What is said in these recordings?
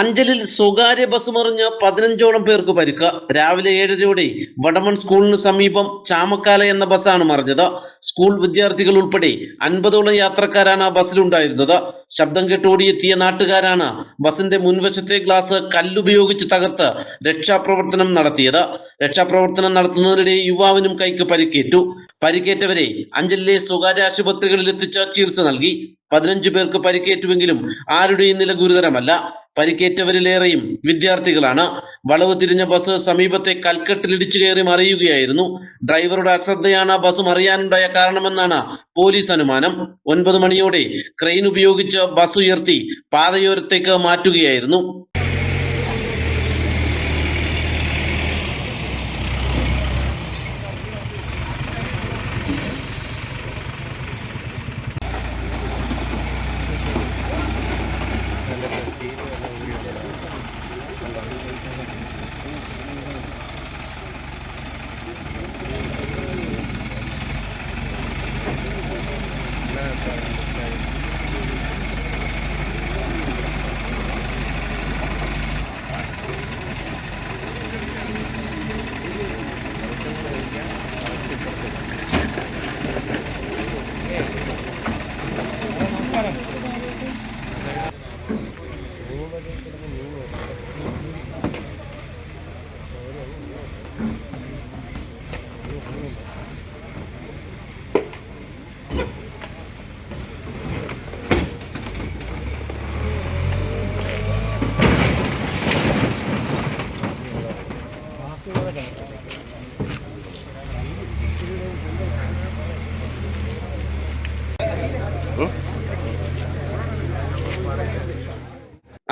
അഞ്ചലിൽ സ്വകാര്യ ബസ് മറിഞ്ഞ് പതിനഞ്ചോളം പേർക്ക് പരിക്ക്. രാവിലെ ഏഴരയോടെ വടമൺ സ്കൂളിന് സമീപം ചാമക്കാല എന്ന ബസ്സാണ് മറിഞ്ഞത്. സ്കൂൾ വിദ്യാർത്ഥികൾ ഉൾപ്പെടെ അൻപതോളം യാത്രക്കാരാണ് ബസ്സിലുണ്ടായിരുന്നത്. ശബ്ദം കേട്ടോടിയെത്തിയ നാട്ടുകാരാണ് ബസിന്റെ മുൻവശത്തെ ഗ്ലാസ് കല്ലുപയോഗിച്ച് തകർത്ത് രക്ഷാപ്രവർത്തനം നടത്തിയത്. രക്ഷാപ്രവർത്തനം നടത്തുന്നതിനിടെ യുവാവിനും കൈക്ക് പരിക്കേറ്റു. പരിക്കേറ്റവരെ അഞ്ചലിലെ സ്വകാര്യ ആശുപത്രികളിൽ എത്തിച്ച് ചികിത്സ നൽകി. പതിനഞ്ചു പേർക്ക് പരിക്കേറ്റുവെങ്കിലും ആരുടെയും നില ഗുരുതരമല്ല. പരിക്കേറ്റവരിലേറെയും വിദ്യാർത്ഥികളാണ്. വളവ് തിരിഞ്ഞ ബസ് സമീപത്തെ കൽക്കെട്ടിലിടിച്ചു കയറി മറിയുകയായിരുന്നു. ഡ്രൈവറുടെ അശ്രദ്ധയാണ് ബസ് മറിയാനുണ്ടായ കാരണമെന്നാണ് പോലീസ് അനുമാനം. ഒൻപത് മണിയോടെ ക്രെയിൻ ഉപയോഗിച്ച് ബസ് ഉയർത്തി പാതയോരത്തേക്ക് മാറ്റുകയായിരുന്നു.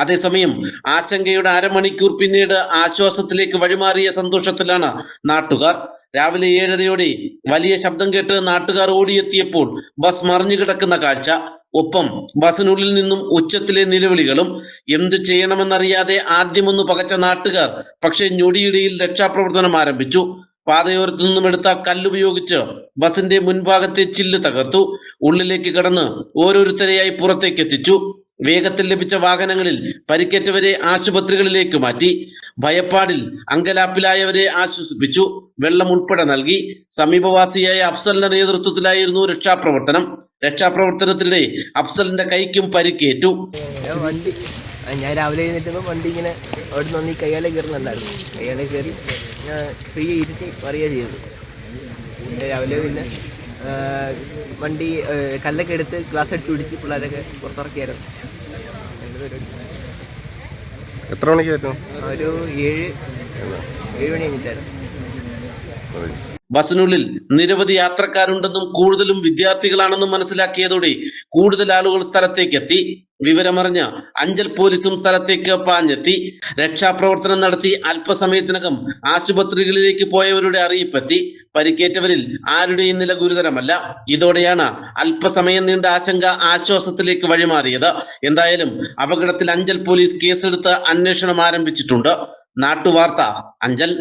അതേസമയം ആശങ്കയുടെ അരമണിക്കൂർ പിന്നീട് ആശ്വാസത്തിലേക്ക് വഴിമാറിയ സന്തോഷത്തിലാണ് നാട്ടുകാർ. രാവിലെ ഏഴരയോടെ വലിയ ശബ്ദം കേട്ട് നാട്ടുകാർ ഓടിയെത്തിയപ്പോൾ ബസ് മറിഞ്ഞു കിടക്കുന്ന കാഴ്ച. ഒപ്പം ബസ്സിനുള്ളിൽ നിന്നും ഉച്ചത്തിലെ നിലവിളികളും എന്തു ചെയ്യണമെന്നറിയാതെ ആദ്യമൊന്ന് പകച്ച നാട്ടുകാർ പക്ഷേ ഞൊടിയിടയിൽ രക്ഷാപ്രവർത്തനം ആരംഭിച്ചു. പാതയോരത്തു നിന്നും എടുത്ത കല്ലുപയോഗിച്ച് ബസിന്റെ മുൻഭാഗത്തെ ചില്ല് തകർത്തു. ഉള്ളിലേക്ക് കടന്ന് ഓരോരുത്തരെയായി പുറത്തേക്ക് എത്തിച്ചു. വേഗത്തിൽ ലഭിച്ച വാഹനങ്ങളിൽ പരിക്കേറ്റവരെ ആശുപത്രികളിലേക്ക് മാറ്റി. ഭയപ്പാടിൽ അങ്കലാപ്പിലായവരെ ആശ്വസിപ്പിച്ചു. വെള്ളം ഉൾപ്പെടെ നൽകി. സമീപവാസിയായ അഫ്സലിന്റെ നേതൃത്വത്തിലായിരുന്നു രക്ഷാപ്രവർത്തനം. രക്ഷാപ്രവർത്തനത്തിനിടെ അഫ്സലിന്റെ കൈക്കും പരിക്കേറ്റു. ഞാൻ രാവിലെ എഴുന്നേറ്റപ്പോൾ വണ്ടി ഇങ്ങനെ അവിടെ നിന്ന് ഈ കയ്യാലെ കയറുന്നുണ്ടായിരുന്നു കയ്യാലെ കയറി ഞാൻ ഫ്രീ ഇരുത്തി പറയുക ചെയ്തത്. പിന്നെ രാവിലെ പിന്നെ വണ്ടി കല്ലൊക്കെ എടുത്ത് ഗ്ലാസ് അടിച്ച് പിടിച്ച് പിള്ളേരൊക്കെ പുറത്തിറക്കിയായിരുന്നു. എത്ര മണിക്കായിരുന്നു? ഒരു ഏഴ് ഏഴ് മണി കഴിഞ്ഞിട്ടായിരുന്നു. ബസിനുള്ളിൽ നിരവധി യാത്രക്കാരുണ്ടെന്നും കൂടുതലും വിദ്യാർത്ഥികളാണെന്നും മനസ്സിലാക്കിയതോടെ കൂടുതൽ ആളുകൾ സ്ഥലത്തേക്ക് എത്തി വിവരമറിഞ്ഞ അഞ്ചൽ പോലീസും സ്ഥലത്തേക്ക് പാഞ്ഞെത്തി. രക്ഷാപ്രവർത്തനം നടത്തി അല്പസമയത്തിനകം ആശുപത്രികളിലേക്ക് പോയവരുടെ അറിയിപ്പെത്തി. പരിക്കേറ്റവരിൽ ആരുടെയും നില ഗുരുതരമല്ല. ഇതോടെയാണ് അല്പസമയം നീണ്ട ആശങ്ക ആശ്വാസത്തിലേക്ക് വഴിമാറിയത്. എന്തായാലും അപകടത്തിൽ അഞ്ചൽ പോലീസ് കേസെടുത്ത് അന്വേഷണം ആരംഭിച്ചിട്ടുണ്ട്. നാട്ടുവാർത്ത അഞ്ചൽ.